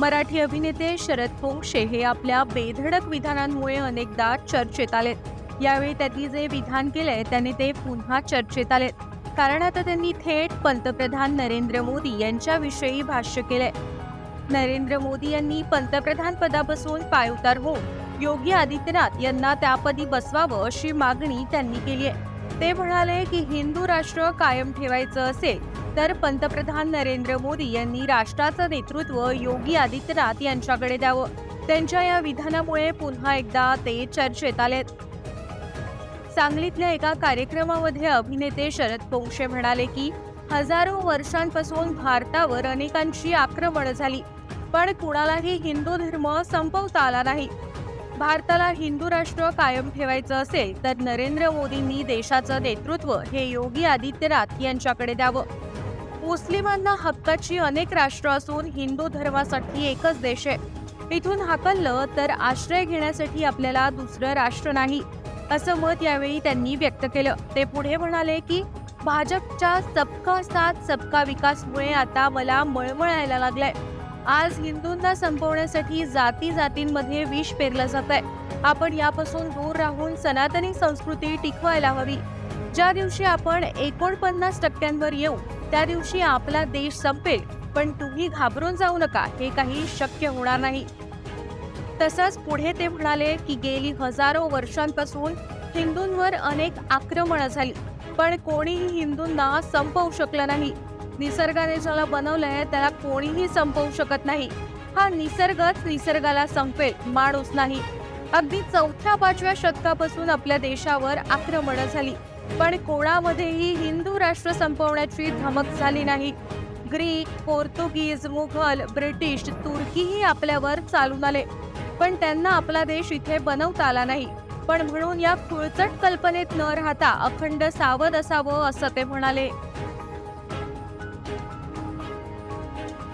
मराठी अभिनेते शरद पोंक्षे हे आपल्या बेधडक विधानांमुळे अनेकदा चर्चेत आलेत. यावेळी त्यांनी जे विधान केलंय त्याने ते पुन्हा चर्चेत आलेत. कारण आता त्यांनी थेट पंतप्रधान नरेंद्र मोदी यांच्याविषयी भाष्य केलंय. नरेंद्र मोदी यांनी पंतप्रधान पदापासून पायउतार होऊन योगी आदित्यनाथ यांना त्यापदी बसवावं अशी मागणी त्यांनी केली आहे ते म्हणाले की हिंदू राष्ट्र कायम ठेवायचं असेल तर पंतप्रधान नरेंद्र मोदी यांनी राष्ट्राचं नेतृत्व योगी आदित्यनाथ यांच्याकडे द्यावं. त्यांच्या या विधानामुळे पुन्हा एकदा ते चर्चेत आलेत. सांगलीतल्या एका कार्यक्रमामध्ये अभिनेते शरद पोंक्षे म्हणाले की हजारो वर्षांपासून भारतावर अनेकांची आक्रमण झाली पण कुणालाही हिंदू धर्म संपवता आला नाही. भारताला हिंदू राष्ट्र कायम ठेवायचं असेल तर नरेंद्र मोदींनी देशाचं नेतृत्व हे योगी आदित्यनाथ यांच्याकडे द्यावं. मुस्लिमांना हक्काची अनेक राष्ट्र असून हिंदू धर्मासाठी एकच देश आहे. इथून हाकललं तर आश्रय घेण्यासाठी आपल्याला दुसरं राष्ट्र नाही असं मत यावेळी त्यांनी व्यक्त केलं. ते पुढे म्हणाले की भाजपच्या सबका साथ सबका विकासमुळे आता मला मळमळायला लागलाय. आज हिंदूंना संपवण्यासाठी जाती जातींमध्ये विष पेरलं जात आहे आपण यापासून दूर राहून सनातनी संस्कृती टिकवायला हवी. ज्या दिवशी आपण एकोणपन्नास टक्क्यांवर येऊ त्या दिवशी आपला देश संपेल पण तुम्ही घाबरून जाऊ नका हे काही शक्य होणार नाही. तसंच पुढे ते म्हणाले की गेली हजारो वर्षांपासून हिंदूंवर अनेक आक्रमणं झाली पण कोणीही हिंदूंना संपवू शकलं नाही. निसर्गाने ज्याला बनवलंय त्याला कोणीही संपवू शकत नाही. हा निसर्गच निसर्गाला संपेल माणूस नाही. अगदी चौथ्या पाचव्या शतकापासून आपल्या देशावर आक्रमणं झाली. पण कोणामध्येही हिंदू राष्ट्र संपवण्याची धमक झाली नाही. ग्रीक पोर्तुगीज मुघल ब्रिटिश तुर्कीही आपल्यावर चालून आले. पण त्यांना आपला देश इथे बनवता आला नाही. पण म्हणून या खुळचट कल्पनेत न राहता अखंड सावध असावं असं ते म्हणाले.